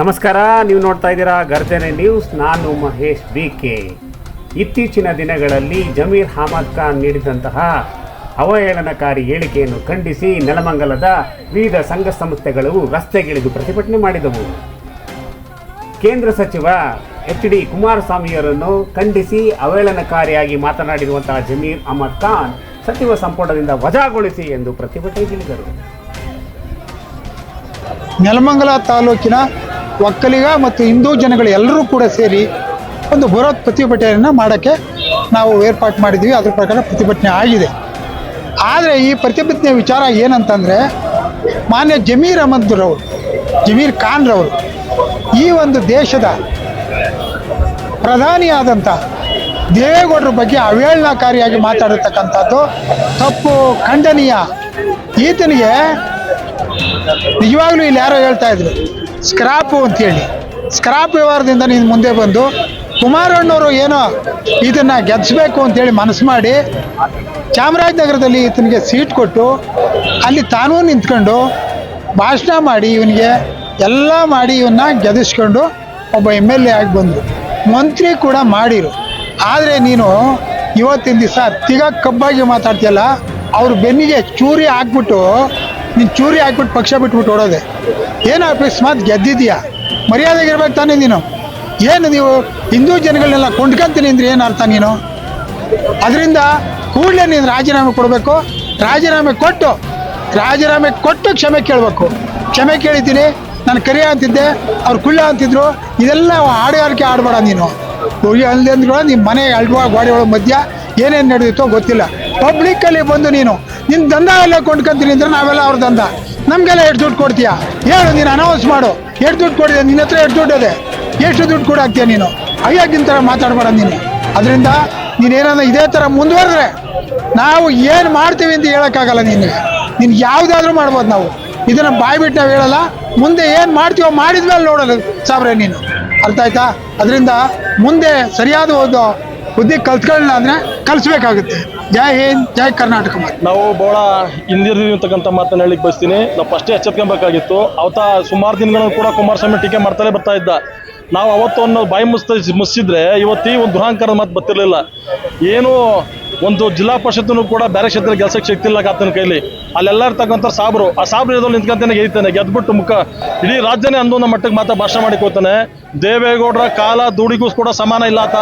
ನಮಸ್ಕಾರ, ನೀವು ನೋಡ್ತಾ ಇದ್ದೀರಾ ಗರ್ಜನೆ ನ್ಯೂಸ್. ನಾನು ಮಹೇಶ್ ಬಿ ಕೆ. ಇತ್ತೀಚಿನ ದಿನಗಳಲ್ಲಿ ಜಮೀರ್ ಅಹಮದ್ ಖಾನ್ ನೀಡಿದಂತಹ ಅವಹೇಳನಕಾರಿ ಹೇಳಿಕೆಯನ್ನು ಖಂಡಿಸಿ ನೆಲಮಂಗಲದ ವಿವಿಧ ಸಂಘ ಸಂಸ್ಥೆಗಳು ರಸ್ತೆಗಿಳಿದು ಪ್ರತಿಭಟನೆ ಮಾಡಿದವು. ಕೇಂದ್ರ ಸಚಿವ ಎಚ್ ಡಿ ಕುಮಾರಸ್ವಾಮಿಯವರನ್ನು ಖಂಡಿಸಿ ಅವಹೇಳನಕಾರಿಯಾಗಿ ಮಾತನಾಡಿರುವಂತಹ ಜಮೀರ್ ಅಹಮದ್ ಖಾನ್ ಸಚಿವ ಸಂಪುಟದಿಂದ ವಜಾಗೊಳಿಸಿ ಎಂದು ಪ್ರತಿಭಟನೆಗಿಳಿದರು ನೆಲಮಂಗಲ ತಾಲೂಕಿನ ಒಕ್ಕಲಿಗ ಮತ್ತು ಹಿಂದೂ ಜನಗಳು ಎಲ್ಲರೂ ಕೂಡ ಸೇರಿ ಒಂದು ಬೃಹತ್ ಪ್ರತಿಭಟನೆಯನ್ನು ಮಾಡೋಕ್ಕೆ ನಾವು ಏರ್ಪಾಟ್ ಮಾಡಿದ್ವಿ. ಅದ್ರ ಪ್ರಕಾರ ಪ್ರತಿಭಟನೆ ಆಗಿದೆ. ಆದರೆ ಈ ಪ್ರತಿಭಟನೆ ವಿಚಾರ ಏನಂತಂದರೆ, ಮಾನ್ಯ ಜಮೀರ್ ಅಹಮದ್ರವರು ಜಮೀರ್ ಖಾನ್ರವರು ಈ ಒಂದು ದೇಶದ ಪ್ರಧಾನಿಯಾದಂಥ ದೇವೇಗೌಡರ ಬಗ್ಗೆ ಅವಹೇಳನಕಾರಿಯಾಗಿ ಮಾತಾಡಿರ್ತಕ್ಕಂಥದ್ದು ತಪ್ಪು ಖಂಡನೀಯ. ಈತನಿಗೆ ನಿಜವಾಗ್ಲೂ ಇಲ್ಲಿ ಯಾರೋ ಹೇಳ್ತಾ ಇದ್ರು, ಸ್ಕ್ರಾಪು ಅಂತೇಳಿ ಸ್ಕ್ರಾಪ್ ವ್ಯವಹಾರದಿಂದ ನೀನು ಮುಂದೆ ಬಂದು ಕುಮಾರಣ್ಣವರು ಏನೋ ಇದನ್ನ ಗೆಲ್ಲಿಸ್ಬೇಕು ಅಂತೇಳಿ ಮನಸ್ಸು ಮಾಡಿ ಚಾಮರಾಜನಗರದಲ್ಲಿ ಈತನಿಗೆ ಸೀಟ್ ಕೊಟ್ಟು ಅಲ್ಲಿ ತಾನೂ ನಿಂತ್ಕೊಂಡು ಭಾಷಣ ಮಾಡಿ, ಇವನಿಗೆ ಎಲ್ಲ ಮಾಡಿ ಇವನ್ನ ಗೆದಿಸ್ಕೊಂಡು ಒಬ್ಬ ಎಂ ಎಲ್ ಎ ಆಗಿ ಬಂದರು ಮಂತ್ರಿ ಕೂಡ ಮಾಡಿರು. ಆದರೆ ನೀನು ಇವತ್ತಿನ ದಿವಸ ತಿಗ ಕಬ್ಬಾಗಿ ಮಾತಾಡ್ತೀಯಲ್ಲ, ಅವ್ರ ಬೆನ್ನಿಗೆ ಚೂರಿ ಹಾಕ್ಬಿಟ್ಟು, ನೀನು ಚೂರಿ ಹಾಕ್ಬಿಟ್ಟು ಪಕ್ಷ ಬಿಟ್ಬಿಟ್ಟು ಓಡೋದೆ. ಏನು ಅಕಸ್ಮಾತ್ ಗೆದ್ದಿದ್ಯಾ? ಮರ್ಯಾದೆಗಿರ್ಬೇಕು ತಾನೇ ನೀನು. ಏನು ನೀವು ಹಿಂದೂ ಜನಗಳನ್ನೆಲ್ಲ ಕೊಂಡ್ಕೊಂತೀನಿ ಅಂದ್ರೆ ಏನು ಅರ್ಥ ನೀನು? ಅದರಿಂದ ಕೂಡಲೇ ನೀನು ರಾಜೀನಾಮೆ ಕೊಡಬೇಕು, ರಾಜೀನಾಮೆ ಕೊಟ್ಟು ರಾಜೀನಾಮೆ ಕೊಟ್ಟು ಕ್ಷಮೆ ಕೇಳಬೇಕು. ಕ್ಷಮೆ ಕೇಳಿದ್ದೀನಿ ನಾನು ಕರಿಯ ಅಂತಿದ್ದೆ, ಅವ್ರು ಕುಳ್ಳ ಅಂತಿದ್ರು, ಇದೆಲ್ಲ ಹಾಡುಗಾರಿಕೆ ಆಡಬೇಡ ನೀನು. ಹೋಗಿ ಅಲ್ಲದೆ ಅಂದ್ರೆ ನಿಮ್ಮ ಮನೆ ಅಲ್ವಾ, ಗೋಡೆ ಒಳಗೆ ಮಧ್ಯ, ಏನೇನು ನಡೆದಿತ್ತೋ ಗೊತ್ತಿಲ್ಲ. ಪಬ್ಲಿಕ್ಕಲ್ಲಿ ಬಂದು ನೀನು ನಿನ್ನ ದಂಧ ಎಲ್ಲ ಕೊಂಡ್ಕೊಂತೀನಿ ಅಂದ್ರೆ ನಾವೆಲ್ಲ ಅವ್ರ ದಂಧ. ನಮಗೆಲ್ಲ ಎಷ್ಟು ದುಡ್ಡು ಕೊಡ್ತೀಯಾ? ಹೇಳು, ನೀನು ಅನೌನ್ಸ್ ಮಾಡು. ಎಷ್ಟು ದುಡ್ಡು ಕೊಡಿದೆ? ನಿನ್ನ ಹತ್ರ ಎಷ್ಟು ದುಡ್ಡು ಅದೇ ಎಷ್ಟು ದುಡ್ಡು ಕೂಡ ಹಾಕ್ತೀಯ ನೀನು? ಅಯ್ಯಾಗಿನ ಥರ ಮಾತಾಡಬೇಡ ನೀನು. ಅದರಿಂದ ನೀನೇನಾದ್ರು ಇದೇ ಥರ ಮುಂದುವರೆದ್ರೆ, ನಾವು ಏನು ಮಾಡ್ತೀವಿ ಅಂತ ಹೇಳೋಕ್ಕಾಗಲ್ಲ ನಿನಗೆ. ನಿನ್ಗೆ ಯಾವುದಾದ್ರೂ ಮಾಡ್ಬೋದು ನಾವು. ಇದನ್ನು ಬಾಯಿ ಬಿಟ್ಟು ನಾವು ಹೇಳಲ್ಲ. ಮುಂದೆ ಏನು ಮಾಡ್ತೀವೋ ಮಾಡಿದ್ಮೇಲೆ ನೋಡೋದು ಸಾಬ್ರೆ ನೀನು. ಅರ್ಥ ಆಯ್ತಾ? ಅದರಿಂದ ಮುಂದೆ ಸರಿಯಾದ ಒಂದು ಬುದ್ಧಿ ಕಲ್ತ್ಕೊಳ್ಳ ಅಂದರೆ ಕಲಿಸ್ಬೇಕಾಗುತ್ತೆ. ಜೈ ಹಿಂದ್, ಜೈ ಕರ್ನಾಟಕ. ನಾವು ಬಹಳ ಹಿಂದಿರ್ದೀವಿ ಅಂತಕ್ಕಂಥ ಮಾತನ್ನ ಹೇಳಿಕ್ ಬಯಸ್ತೀನಿ. ನಾವು ಫಸ್ಟೇ ಎಚ್ಚೆತ್ಕೊಬೇಕಾಗಿತ್ತು. ಅವತ್ತ ಸುಮಾರು ದಿನಗಳನ್ನು ಕೂಡ ಕುಮಾರಸ್ವಾಮಿ ಟೀಕೆ ಮಾಡ್ತಲೇ ಬರ್ತಾ ಇದ್ದ. ನಾವು ಅವತ್ತು ಒಂದು ಬಾಯಿ ಮುಸ್ತ ಮುಸ್ಸಿದ್ರೆ ಇವತ್ತಿ ಒಂದು ದುರಾಂಕಾರದ ಮಾತು ಬರ್ತಿರ್ಲಿಲ್ಲ. ಏನು ಒಂದು ಜಿಲ್ಲಾ ಪರಿಷತ್ನು ಕೂಡ ಬೇರೆ ಕ್ಷೇತ್ರ ಗೆಲ್ಸಕ್ಕೆ ಶಕ್ತಿ ಇಲ್ಲ ಆತನ ಕೈಲಿ. ಅಲ್ಲೆಲ್ಲ ಇರ್ತಕ್ಕಂಥ ಸಾಬ್ರು. ಆ ಸಾಬ್ರು ಇರೋದ್ರಲ್ಲಿ ನಿಂತ್ಕೊಂತಾನೆ ಗೆಲ್ತಾನೆ ಗೆದ್ಬಿಟ್ಟು ಮುಖ, ಇಡೀ ರಾಜ್ಯನೇ ಅಂದೊಂದು ಮಟ್ಟಕ್ಕೆ ಮಾತ್ರ ಭಾಷಣ ಮಾಡಿಕೋತಾನೆ ದೇವೇಗೌಡರ ಕಾಲ ದುಡಿಗೂ ಕೂಡ ಸಮಾನ ಇಲ್ಲ ಆತ.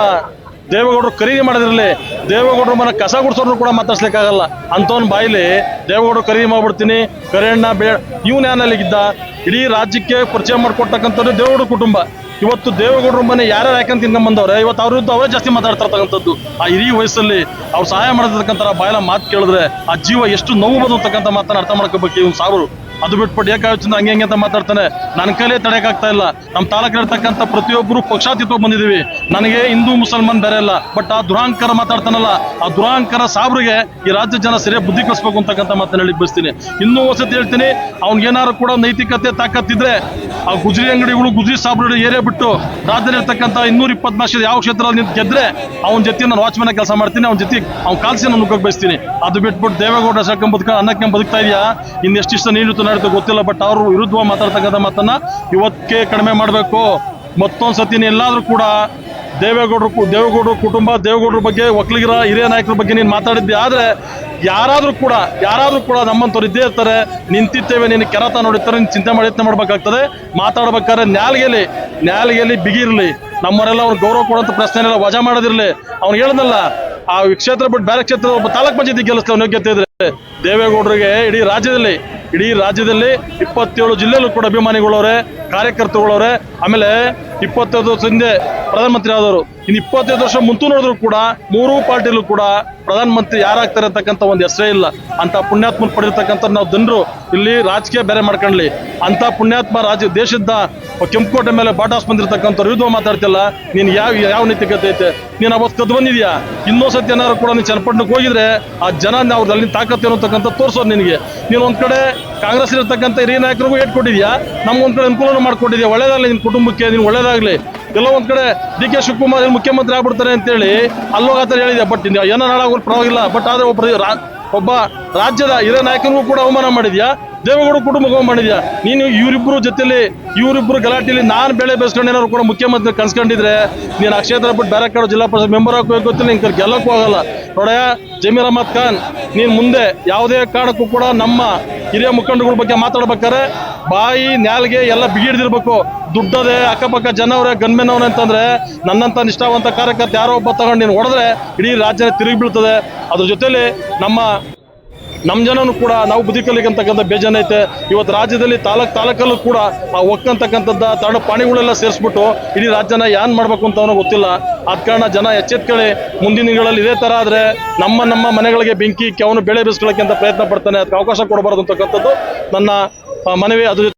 ದೇವೇಗೌಡರು ಖರೀದಿ ಮಾಡೋದಿರಲಿ ದೇವೇಗೌಡರು ಮನೆ ಕಸ ಗುಡಿಸೋರು ಕೂಡ ಮಾತಾಡ್ಸ್ಲಿಕ್ಕಾಗಲ್ಲ. ಅಂಥವ್ನ ಬಾಯಿಲಿ ದೇವೇಗೌಡರು ಖರೀದಿ ಮಾಡ್ಬಿಡ್ತೀನಿ, ಕರೆಯಣ್ಣ, ಬೇ, ಇವನ್ ಯಾನಲ್ಲಿಗಿದ್ದ ಇಡೀ ರಾಜ್ಯಕ್ಕೆ ಪರಿಚಯ ಮಾಡಿಕೊಡ್ತಕ್ಕಂಥದ್ದು ದೇವೇಗೌಡ ಕುಟುಂಬ. ಇವತ್ತು ದೇವೇಗೌಡರ ಮನೆ ಯಾರ್ಯಾರು ಯಾಕಂತ ತಿನ್ಕೊಂಡ್ ಬಂದವ್ರೆ ಇವತ್ತು ಅವ್ರ ವಿರುದ್ಧ ಅವರೇ ಜಾಸ್ತಿ ಮಾತಾಡ್ತಿರ್ತಕ್ಕಂಥದ್ದು. ಆ ಇಡೀ ವಯಸ್ಸಲ್ಲಿ ಅವ್ರು ಸಹಾಯ ಮಾಡತಕ್ಕಂಥ ಬಾಯಲ ಮಾತು ಕೇಳಿದ್ರೆ ಆ ಜೀವ ಎಷ್ಟು ನೋವು ಬಂದತಕ್ಕಂಥ ಮಾತನ್ನ ಅರ್ಥ ಮಾಡ್ಕೋಬೇಕು ಇವ್ನು ಸಾವಿರು. ಅದು ಬಿಟ್ಬಿಟ್ಟು ಆಯ್ತು ಹಂಗೆ ಹಂಗೆ ಅಂತ ಮಾತಾಡ್ತಾನೆ. ನನ್ನ ಕೈಲೇ ತಡೆಯಕ್ಕಾಗ್ತಾ ಇಲ್ಲ. ನಮ್ಮ ತಾಲೂಕಿರ್ತಕ್ಕಂಥ ಪ್ರತಿಯೊಬ್ಬರು ಪಕ್ಷಾತೀತ ಬಂದಿದ್ದೀವಿ. ನನಗೆ ಹಿಂದೂ ಮುಸಲ್ಮಾನ್ ಬೇರೆ ಇಲ್ಲ. ಬಟ್ ಆ ದುರಾಂಕರ ಮಾತಾಡ್ತಾನಲ್ಲ, ಆ ದುರಾಂಕರ ಸಾಬ್ರಿಗೆ ಈ ರಾಜ್ಯ ಜನ ಸರಿಯಾಗಿ ಬುದ್ಧಿ ಕಲಿಸ್ಬೇಕು ಅಂತಕ್ಕಂಥ ಮಾತನ್ನು ಹೇಳಿ ಬಯಸ್ತೀನಿ. ಇನ್ನೂ ವಸತಿ ಹೇಳ್ತೀನಿ ಅವ್ನಿಗೇನಾದ್ರು ಕೂಡ ನೈತಿಕತೆ ತಾಕತ್ತಿದ್ರೆ ಆ ಗುಜರಿ ಅಂಗಡಿಗಳು, ಗುಜರಿ ಸಾಬ್ರು ಏರಿಯಾ ಬಿಟ್ಟು ರಾಜ್ಯದಲ್ಲಿ ಇರ್ತಕ್ಕಂಥ ಇನ್ನೂರ ಇಪ್ಪತ್ನಾಲ್ಕು ಯಾವ ಕ್ಷೇತ್ರದಲ್ಲಿ ನಿಂತು ಗೆದ್ರೆ ಅವನ ಜೊತೆ ನಾನು ವಾಚ್ಮನ್ ಕೆಲಸ ಮಾಡ್ತೀನಿ, ಅವ್ನ ಜೊತೆ ಅವ್ನ ಕಾಲ್ಸಿ ನಾನು ಮುಖಕ್ಕೆ ಬಯಸ್ತೀನಿ. ಅದು ಬಿಟ್ಬಿಟ್ಟು ದೇವೇಗೌಡ ಸಾಕಂಬ ಬದುಕ ಅನ್ನಕ್ಕೆ ಬದುಕ್ತಾ ಇದೆಯಾ? ಇನ್ನೆಷ್ಟಿಷ್ಟ ನೀಡುತ್ತೆ ನಡೆಯುತ್ತೆ ಗೊತ್ತಿಲ್ಲ ಬಟ್ ಅವರು ವಿರುದ್ಧ ಮಾತಾಡ್ತಕ್ಕಂಥ ಮಾತನ್ನ ಇವತ್ತೇ ಕಡಿಮೆ ಮಾಡಬೇಕು. ಮತ್ತೊಂದು ಸತಿ ಎಲ್ಲಾದ್ರೂ ಕೂಡ ದೇವೇಗೌಡರು ದೇವೇಗೌಡರು ಕುಟುಂಬ, ದೇವೇಗೌಡರ ಬಗ್ಗೆ ಒಕ್ಕಲಿಗರ ಹಿರಿಯ ನಾಯಕರ ಬಗ್ಗೆ ನೀನು ಮಾತಾಡಿದ್ದೆ, ಆದರೆ ಯಾರಾದರೂ ಕೂಡ ಯಾರಾದರೂ ಕೂಡ ನಮ್ಮಂಥವ್ರು ಇದ್ದೇ ಇರ್ತಾರೆ, ನಿಂತಿದ್ದೇವೆ ನೀನು ಕೆರತ ನೋಡಿರ್ತಾರೆ ನೀನು ಚಿಂತೆ ಮಾಡಿ ಯತ್ನ ಮಾಡಬೇಕಾಗ್ತದೆ. ಮಾತಾಡ್ಬೇಕಾದ್ರೆ ನ್ಯಾಲ್ಗೆಲಿ ನ್ಯಾಲ್ಗೆಲಿ ಬಿಗಿರಲಿ ನಮ್ಮವರೆಲ್ಲ ಅವ್ರು ಗೌರವ ಕೊಡೋಂಥ ಪ್ರಶ್ನೆ ಇಲ್ಲ ವಜಾ ಮಾಡೋದಿರಲಿ. ಅವ್ನು ಹೇಳ್ದಲ್ಲ, ಆ ಕ್ಷೇತ್ರ ಬಿಟ್ಟು ಬೇರೆ ಕ್ಷೇತ್ರ ಒಬ್ಬ ತಾಲೂಕ್ ಪಂಚಾಯತಿ ಗೆಲ್ಲಿಸ್ತೇವೆ ಯೋಗ್ಯತೆ ಇದ್ರೆ ದೇವೇಗೌಡರಿಗೆ ಇಡೀ ರಾಜ್ಯದಲ್ಲಿ ಇಡೀ ರಾಜ್ಯದಲ್ಲಿ ಇಪ್ಪತ್ತೇಳು ಜಿಲ್ಲೆಯಲ್ಲೂ ಕೂಡ ಅಭಿಮಾನಿಗಳವ್ರೆ, ಕಾರ್ಯಕರ್ತರುಗಳವ್ರೆ. ಆಮೇಲೆ ಇಪ್ಪತ್ತೈದು ವರ್ಷ ಹಿಂದೆ ಪ್ರಧಾನಮಂತ್ರಿ ಆದವರು, ಇನ್ನು ಇಪ್ಪತ್ತೈದು ವರ್ಷ ಮುಂತು ನೋಡಿದ್ರು ಕೂಡ ಮೂರೂ ಪಾರ್ಟಿಲೂ ಕೂಡ ಪ್ರಧಾನಮಂತ್ರಿ ಯಾರಾಗ್ತಾರೆ ಅಂತಕ್ಕಂತ ಒಂದು ಹೆಸರೇ ಇಲ್ಲ. ಅಂತ ಪುಣ್ಯಾತ್ಮ ಪಡೆದಿರ್ತಕ್ಕಂಥ ನಾವು ಜನರು ಇಲ್ಲಿ ರಾಜಕೀಯ ಬೇರೆ ಮಾಡ್ಕೊಳ್ಳಿ ಅಂತ ಪುಣ್ಯಾತ್ಮ ರಾಜ ದೇಶದ ಕೆಂಪುಕೋಟೆ ಮೇಲೆ ಬಾಟಾಸ್ ಬಂದಿರತಕ್ಕಂಥವ್ರು ವಿರುದ್ಧ ಮಾತಾಡ್ತಿಲ್ಲ. ನೀನು ಯಾವ ಯಾವ ನೀತಿಗತೆ ಐತೆ? ನೀನು ಅವತ್ತು ಕದ್ದು ಬಂದಿದ್ಯಾ? ಇನ್ನೊಂದು ಸತಿ ಏನಾದ್ರು ಕೂಡ ನೀನು ಚನ್ನಪಟ್ಟಣಕ್ಕೆ ಹೋಗಿದ್ರೆ ಆ ಜನ ಅವ್ರದಲ್ಲಿ ಅಲ್ಲಿ ತಾಕತ್ತು ಅಂತಕ್ಕಂಥ ತೋರಿಸೋದು ನಿನಗೆ. ನೀನು ಒಂದು ಕಡೆ ಕಾಂಗ್ರೆಸ್ ಇರತಕ್ಕಂಥ ಹಿರಿಯ ನಾಯಕರಿಗೂ ಏಟ್ ಕೊಟ್ಟಿದ್ಯಾ? ನಮ್ಗೊಂದ್ ಕಡೆ ಅನುಕೂಲನೂ ಮಾಡ್ಕೊಟ್ಟಿದ್ಯಾ? ಒಳ್ಳೇದಾಗಲಿ ನಿನ್ನ ಕುಟುಂಬಕ್ಕೆ, ನೀನು ಒಳ್ಳೇದಾಗಲಿ. ಒಂದ್ ಕಡೆ ಡಿ ಕೆ ಶಿವಕುಮಾರ್ ಮುಖ್ಯಮಂತ್ರಿ ಆಗ್ಬಿಡ್ತಾರೆ ಅಂತೇಳಿ ಅಲ್ಲೋಗತ್ತಾರೆ ಹೇಳಿದೆ ಬಟ್ ಏನೋ ನಾಳಾಗೋರು ಪರವಾಗಿಲ್ಲ. ಬಟ್ ಆದ್ರೆ ಒಬ್ಬ ಒಬ್ಬ ರಾಜ್ಯದ ಹಿರಿಯ ನಾಯಕನಿಗೂ ಕೂಡ ಅವಮಾನ ಮಾಡಿದ್ಯಾ? ದೇವೇಗೌಡ ಕುಟುಂಬಕ್ಕೆ ಮಾಡಿದ್ಯಾ? ನೀನು ಇವರಿಬ್ರು ಜೊತೆಲಿ, ಇವರಿಬ್ರು ಗಲಾಟೆಯಲ್ಲಿ ನಾನು ಬೆಳೆ ಬೆಸ್ಕೊಂಡು ಏನಾದ್ರು ಕೂಡ ಮುಖ್ಯಮಂತ್ರಿ ಕನ್ಸ್ಕೊಂಡಿದ್ರೆ ನೀನು ಆ ಕ್ಷೇತ್ರ ಬಿಟ್ಟು ಬೇರೆ ಕಡೆ ಜಿಲ್ಲಾ ಪರಿಷತ್ ಮೆಂಬರ್ ಹಾಕೋಬೇಕು ಗೊತ್ತಿಲ್ಲ ನಿಂಗೆ ಗೆಲ್ಲಕ್ಕೂ ಆಗಲ್ಲ. ನೋಡಯ್ಯ, ಜಮೀರ್ ಅಹಮದ್ ಖಾನ್, ನೀನು ಮುಂದೆ ಯಾವುದೇ ಕಾರಣಕ್ಕೂ ಕೂಡ ನಮ್ಮ ಹಿರಿಯ ಮುಖಂಡಗಳ ಬಗ್ಗೆ ಮಾತಾಡ್ಬೇಕಾರೆ ಬಾಯಿ, ನ್ಯಾಲ್ಗೆ ಎಲ್ಲ ಬಿಗಿಡ್ದಿರ್ಬೇಕು. ದುಡ್ಡದೆ ಅಕ್ಕಪಕ್ಕ ಜನ ಗನ್ಮೆನವ್ರೆ ಅಂತಂದ್ರೆ ನನ್ನಂತ ನಿಷ್ಠಾವಂತ ಕಾರ್ಯಕರ್ತ ಯಾರೋ ಒಬ್ಬ ತಗೊಂಡು ನೀನು ಹೊಡೆದ್ರೆ ಇಡೀ ರಾಜ್ಯನೇ ತಿರುಗಿ ಬೀಳ್ತದೆ. ಅದ್ರ ಜೊತೆಲಿ ನಮ್ಮ ನಮ್ಮ ಜನನು ಕೂಡ ನಾವು ಬುದ್ಧಿ ಕಲಿಕಂತಕ್ಕಂಥ ಐತೆ. ಇವತ್ತು ರಾಜ್ಯದಲ್ಲಿ ತಾಲೂಕ್ ತಾಲೂಕಲ್ಲೂ ಕೂಡ ಆ ಒಕ್ಕಂತಕ್ಕಂಥದ್ದು ತರಣ ಪಾಣಿಗಳೆಲ್ಲ ಸೇರಿಸ್ಬಿಟ್ಟು ಇಡೀ ರಾಜ್ಯನ ಏನ್ ಮಾಡಬೇಕು ಅಂತ ಅವನಿಗೆ ಗೊತ್ತಿಲ್ಲ. ಆದ ಕಾರಣ ಜನ ಎಚ್ಚೆತ್ಕೊಳ್ಳಿ. ಮುಂದಿನ ದಿನಗಳಲ್ಲಿ ಇದೇ ತರ ಆದ್ರೆ ನಮ್ಮ ನಮ್ಮ ಮನೆಗಳಿಗೆ ಬೆಂಕಿ ಕೆವನು ಬೆಳೆ ಅಂತ ಪ್ರಯತ್ನ ಪಡ್ತಾನೆ. ಅದಕ್ಕೆ ಅವಕಾಶ ಕೊಡಬಾರ್ದು ಅಂತಕ್ಕಂಥದ್ದು ನನ್ನ ಮನವಿ ಜೊತೆ